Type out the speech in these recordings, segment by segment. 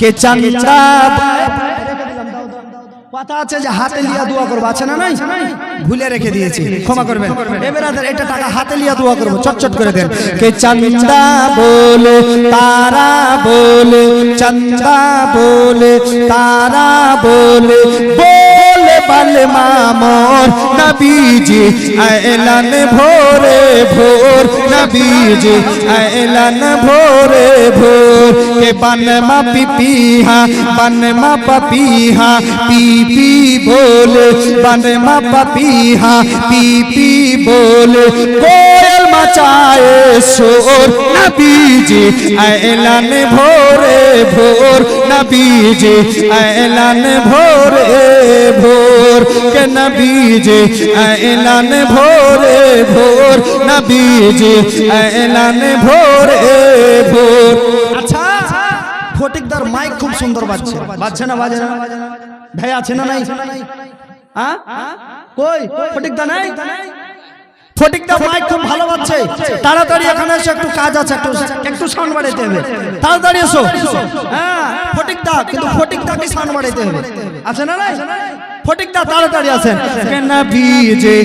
কে চান্দা কথা আছে যে হাতে লিয়া দোয়া করব আছে না নাই? ভুলে রেখে দিয়েছি ক্ষমা করবেন। এবারে এটা টাকা হাতে লিয়া দোয়া করব চটচট করে দেন। কে চন্দা বলে তারা বলে চন্দা বলে তারা বলে কালমা মোর নবীজি এলান ভোরে ভোর, নবীজি এলান ভোরে ভোর। কে বানমা পিপিহা বানমা পপিহা, পিপি বলে বানমা পপিহা, পিপি বলে চায় সোর। নবীজি এলান ভোরে ভোর। নবীজি এলান ভোরে ভোর। কে নবীজি এলান ভোরে ভোর। নবীজি এলান ভোরে ভোর। আচ্ছা ফটিকদার মাইক খুব সুন্দর বাজছে। বাজছে না বাজে না? ভাই, আছে না নাই? হ্যাঁ কই? ফটিকদা নাই? ফটিকদা মাইক খুব ভালো পাচ্ছে তাড়াতাড়ি এখানে এসে একটু কাজ আছে একটু একটু সাউন্ড বাড়াইতে হবে। তাড়াতাড়ি এসো। হ্যাঁ ফটিকদা কিন্তু ফটিকদাকে সাউন্ড বাড়াইতে হবে। আছে না না ফটিকদা তাড়াতাড়ি আছেন। কেনা বিজে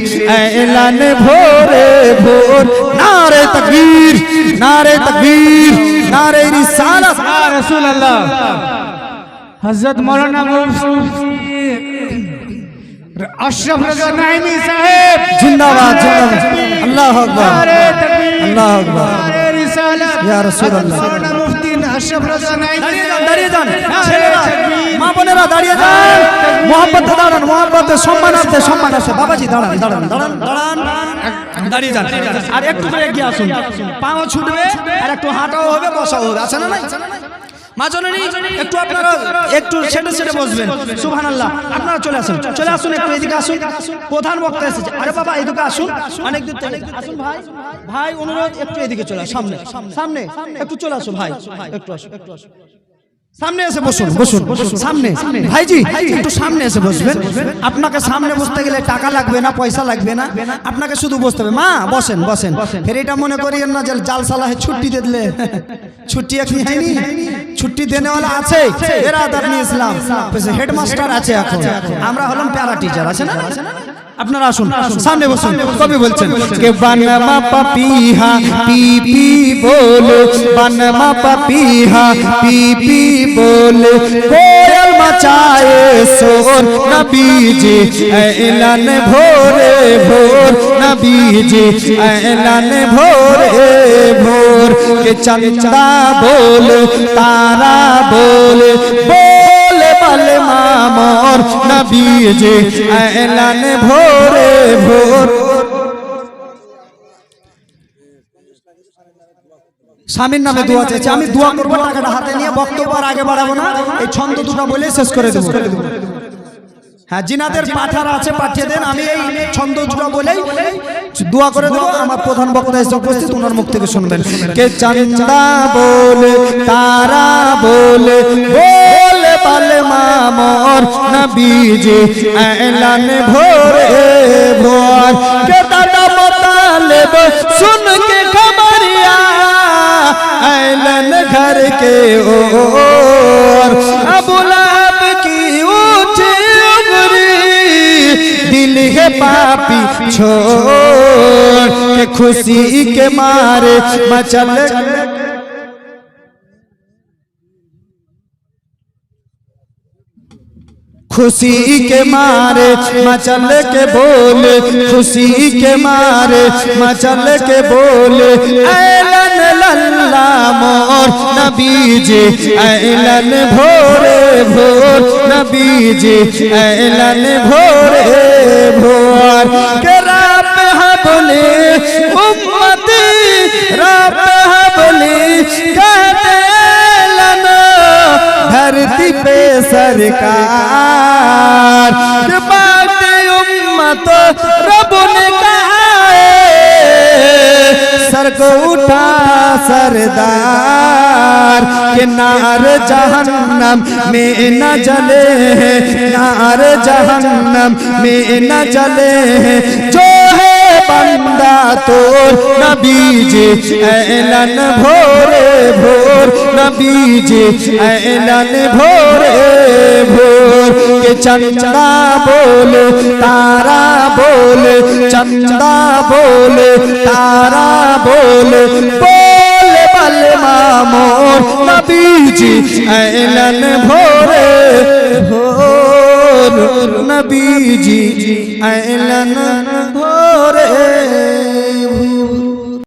এলানে আচ্ছা। ভোরে ভোর? নারে আচ্ছা। তাকবীর নারে তাকবীর নারে রিসালাত। রাসূলুল্লাহ। হযরত মাওলানা মরহুম अशरफ रजा नाइमी साहब जिंदाबाद जिंदाबाद अल्लाह अकबर नारे तकबीर अल्लाह अकबर नारे रिसालत या रसूल अल्लाह मौलाना मुफ्ती अशरफ रजा नाइमी দাঁড়িয়ে যান साहब দাঁড়িয়ে যান नारे ছেলেরা, तकबीर মা বোনেরা দাঁড়িয়ে যান মোহাম্মতে দাঁড়ান মোহাম্মতে সম্মানার্থে সম্মানার্থে বাবাজি দাঁড়ান দাঁড়ান দাঁড়ান দাঁড়ান দাঁড়িয়ে যান আর একটু করে এগিয়ে আসুন পাও ছুটবে আর একটু হাঁটাও হবে বসাও হবে আছে না নাই মা জননী একটু আপনারা একটু সেটে সেটে বসবেন। সুবহান আল্লাহ আপনারা চলে আসুন। চলে আসুন। একটু এদিকে আসুন। প্রধান বক্তা এসেছে। আরে বাবা এদিকে আসুন। অনেক দূর থেকে। আসুন ভাই। ভাই অনুরোধ একটু এদিকে চলে আসুন, সামনে। সামনে। একটু চলে আসুন ভাই। একটু আসুন। একটু আসুন। সামনে এসে বসুন বসুন সামনে। ভাইজি একটু সামনে এসে বসবেন। আপনাকে সামনে বসতে গেলে টাকা লাগবে না পয়সা লাগবে না। আপনাকে শুধু বসতে হবে। মা বসেন বসেন। ফের এটা মনে করিয়েন না যে জাল ছুটি দিলে। ছুটি এখন হয়নি। ছুটি দেনেওয়ালা আছে। এরা ইসলাম। হেডমাস্টার আছে এখন। আমরা হলাম প্যারা টিচার আছে না? আপনারা আসুন সামনে বসুন। কবি বলছেন? কে বানমা পাপিহা পি পি বলে বানমা পাপিহা পি পি বলে। কোयल মচায়ে সোর নবীজি এলান ভোরে ভোর নবীজি এলান ভোরে ভোর। কে চন্দা বলে তারা বলে বলে বলে এলান ভোরে ভোর। স্বামীর নামে দোয়া চাইছে আমি দোয়া করব, টাকাটা হাতে নিয়ে বক্তব্য আর আগে বাড়াবো না। এই ছন্দ দুটো বলে শেষ করে দেবো। হ্যাঁ জিনাদের পাঠারা আছে, পাঠিয়ে দেন। আমি এই ছন্দ দুটো বলেই দোয়া করে দেবো। আমার প্রধান বক্তা এসে উপস্থিত, ওনার মুখ থেকে শুনবেন। কে চান্দা বলে, তারা বলে বলে বলে মামর নবীজি এলান ভোরে ভোর কে দাদা মতালেব सुन के खबरिया ऐलन घर के ओर अबू लहब की ऊंची उमरी दिल है पापी छोड़ के खुशी के मारे मचल खुशी के मारे मचल के बोले, खुशी के मारे मचल के बोले। ऐलन लल्ला मोर नबी ऐलन भोरे भोर नबी ऐलन भोरे भोर। के रात हबले, उम्मती रात हबली, कहते धरती पे सरकार। सरदार के नार जहन्नम में न जले नार जहन्नम में न जले जो है बंदा तो नबीज एलन भोरे भोर नबीज एलन भोरे भोर के चंदा बोले तारा बोल चंदा बोल तारा बोले বলে নবীজি আইলেন ভোরে ভোর। নবীজি ভোরে